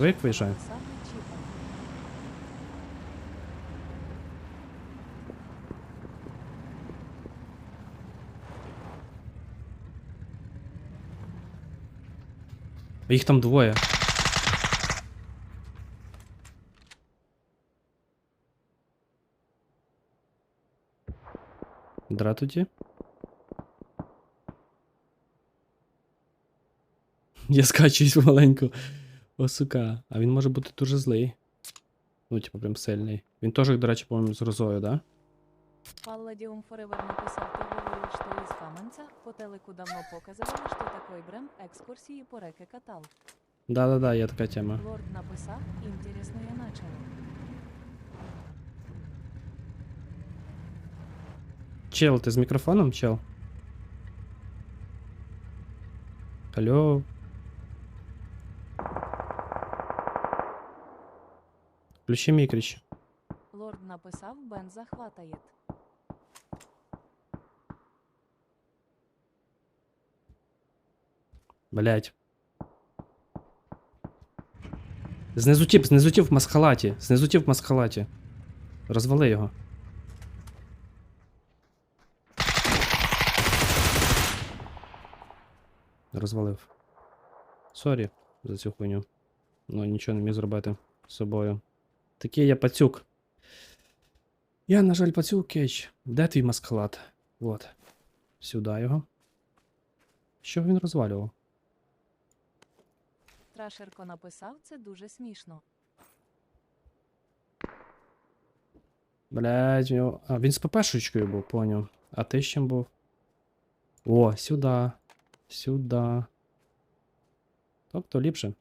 Вик виїжджає. Їх там двоє. Дра. Я скачуюсь маленько. О, сука. А він може бути дуже злий. Ну, типу, прям сильний. Він теж, до речі, по-моєму, з розою, да? Палладиум Форевер написал, ты говорил, что из Каменца по телеку давно показывали, что такой Брэм экскурсии по реке катал. Да-да-да, є така тема. Лорд написал, интересное начало. Чел, ти з мікрофоном, чел? Алло. Включи мікріч. Лорд написал, Бен захватает. Блять. Знизу тіп, знизу тіп в маскалаті. Знизу тіп в маскалаті. Розвали його. Розвалив. Сорі за цю хуйню. Ну, нічого не міг зробити з собою. Такий я пацюк. Я, на жаль, пацюк Кейч. Де твій маскалат? Вот. Сюди його. Що він розвалював? Трашерко написав, це дуже смішно. Блять, нього. А, він з ППшечкою був, поняв. А ти з чим був? О, сюди. Сюди. Тобто ліпше.